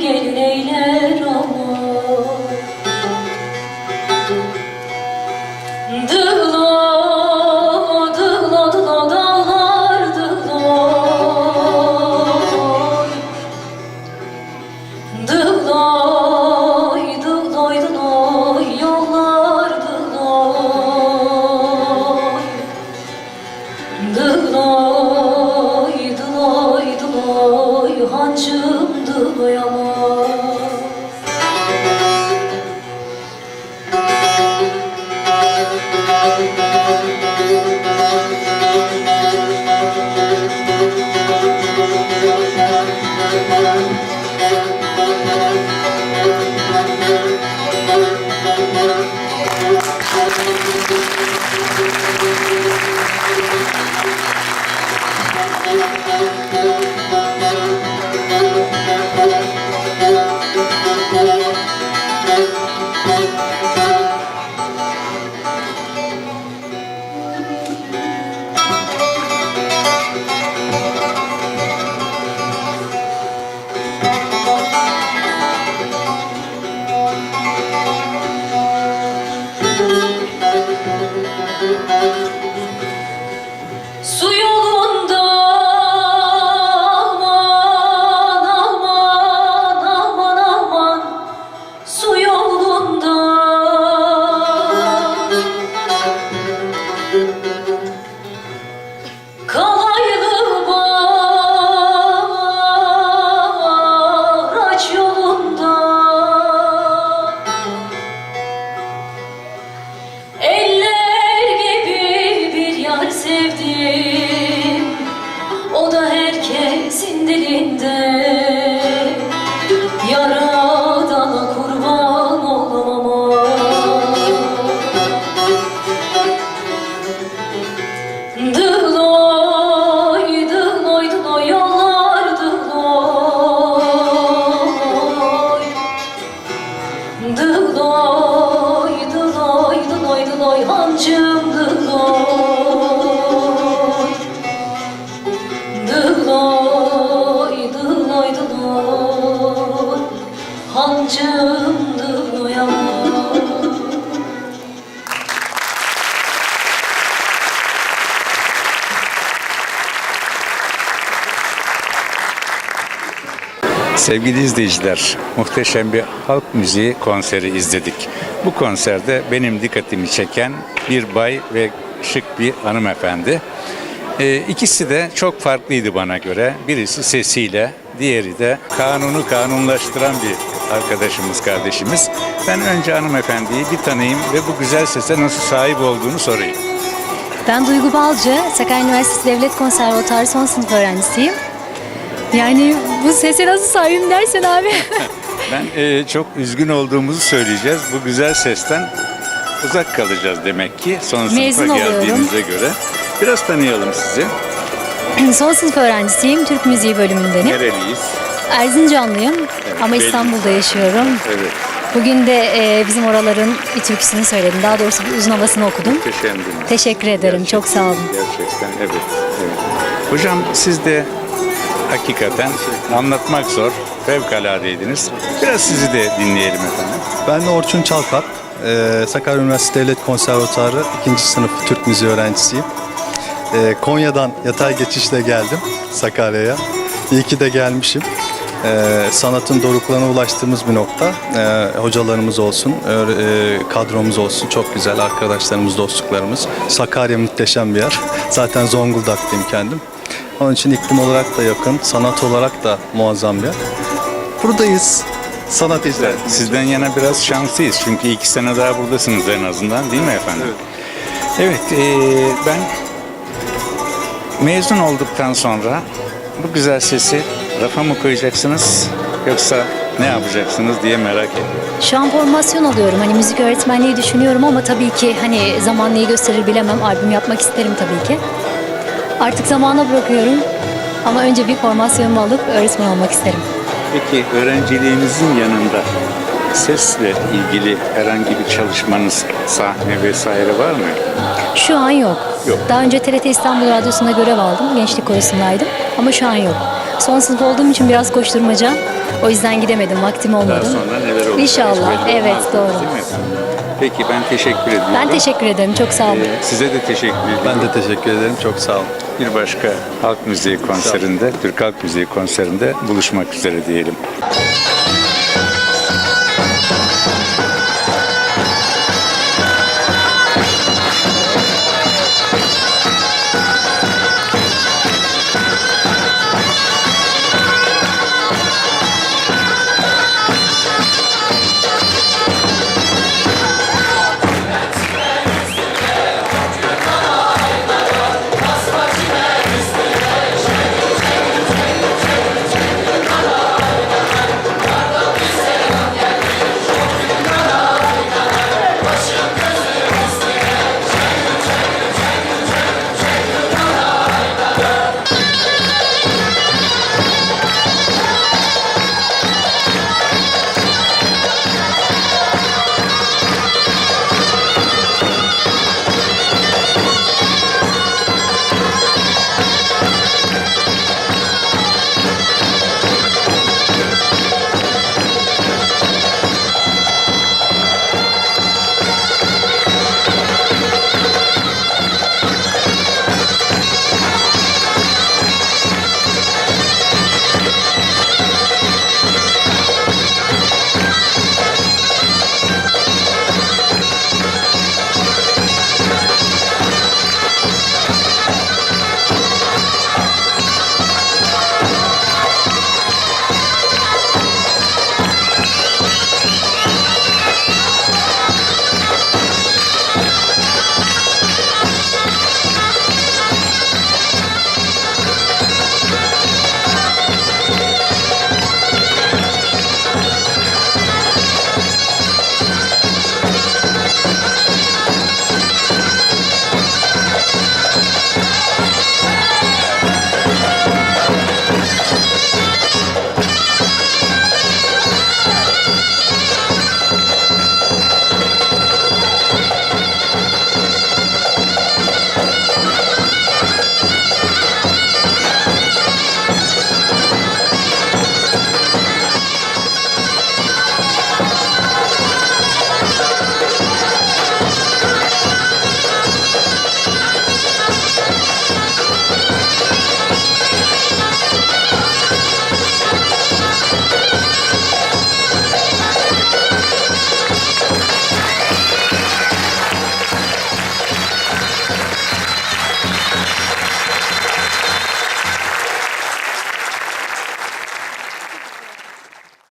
gelin eyle Sevgili izleyiciler, muhteşem bir halk müziği konseri izledik. Bu konserde benim dikkatimi çeken bir bay ve şık bir hanımefendi. Ee, ikisi de çok farklıydı bana göre. Birisi sesiyle, diğeri de kanunu kanunlaştıran bir arkadaşımız, kardeşimiz. Ben önce hanımefendiyi bir tanıyayım ve bu güzel sese nasıl sahip olduğunu sorayım. Ben Duygu Balcı, Sakarya Üniversitesi Devlet Konservatuarı son sınıf öğrencisiyim. Yani bu sese nasıl sahibim dersen abi. Ben e, çok üzgün olduğumuzu söyleyeceğiz. Bu güzel sesten uzak kalacağız demek ki son sınıfa Mezun oluyorum. geldiğimize göre. Biraz tanıyalım sizi. son sınıf öğrencisiyim, Türk müziği bölümündenim. Nereliyiz? Erzincanlıyım ama belli. İstanbul'da yaşıyorum. Evet, Bugün de e, bizim oraların bir türküsünü söyledim. Daha doğrusu bir uzun havasını okudum. muhteşemdiniz. Teşekkür ederim, çok sağ olun. Gerçekten, evet, evet. Hocam siz de hakikaten anlatmak zor, fevkaladeydiniz. Biraz sizi de dinleyelim efendim. Ben de Orçun Çalkap. Ee, Sakarya Üniversitesi Devlet Konservatuarı 2. sınıf Türk müziği öğrencisiyim. Ee, Konya'dan yatay geçişle geldim Sakarya'ya. İyi ki de gelmişim. Ee, sanatın doruklarına ulaştığımız bir nokta. Ee, hocalarımız olsun, e, kadromuz olsun. Çok güzel arkadaşlarımız, dostluklarımız. Sakarya muhteşem bir yer. Zaten Zonguldak'tayım kendim. Onun için iklim olarak da yakın, sanat olarak da muazzam bir yer. Buradayız. Sanat izler. Sizden yana biraz şanslıyız çünkü iki sene daha buradasınız en azından değil mi efendim? Evet, eee, ben mezun olduktan sonra bu güzel sesi rafa mı koyacaksınız yoksa ne yapacaksınız diye merak ediyorum. Şu an formasyon alıyorum. Hani müzik öğretmenliği düşünüyorum ama tabii ki hani zaman neyi gösterir bilemem. Albüm yapmak isterim tabii ki. Artık zamana bırakıyorum. Ama önce bir formasyonumu alıp öğretmen olmak isterim. Peki öğrenciliğinizin yanında sesle ilgili herhangi bir çalışmanız, sahne vesaire var mı? Şu an yok. Yok. Daha önce TRT İstanbul Radyosu'nda görev aldım. Gençlik korusundaydım. Ama şu an yok. Son sınıf olduğum için biraz koşturmaca. O yüzden gidemedim, vaktim olmadı. Daha sonra neler olacak? İnşallah, evet doğru. Peki ben teşekkür ediyorum. Ben teşekkür ederim, çok sağ olun. Ee, size de teşekkür ediyorum. Ben de teşekkür ederim. Çok sağ olun. Bir başka halk müziği konserinde, Türk halk müziği konserinde buluşmak üzere diyelim.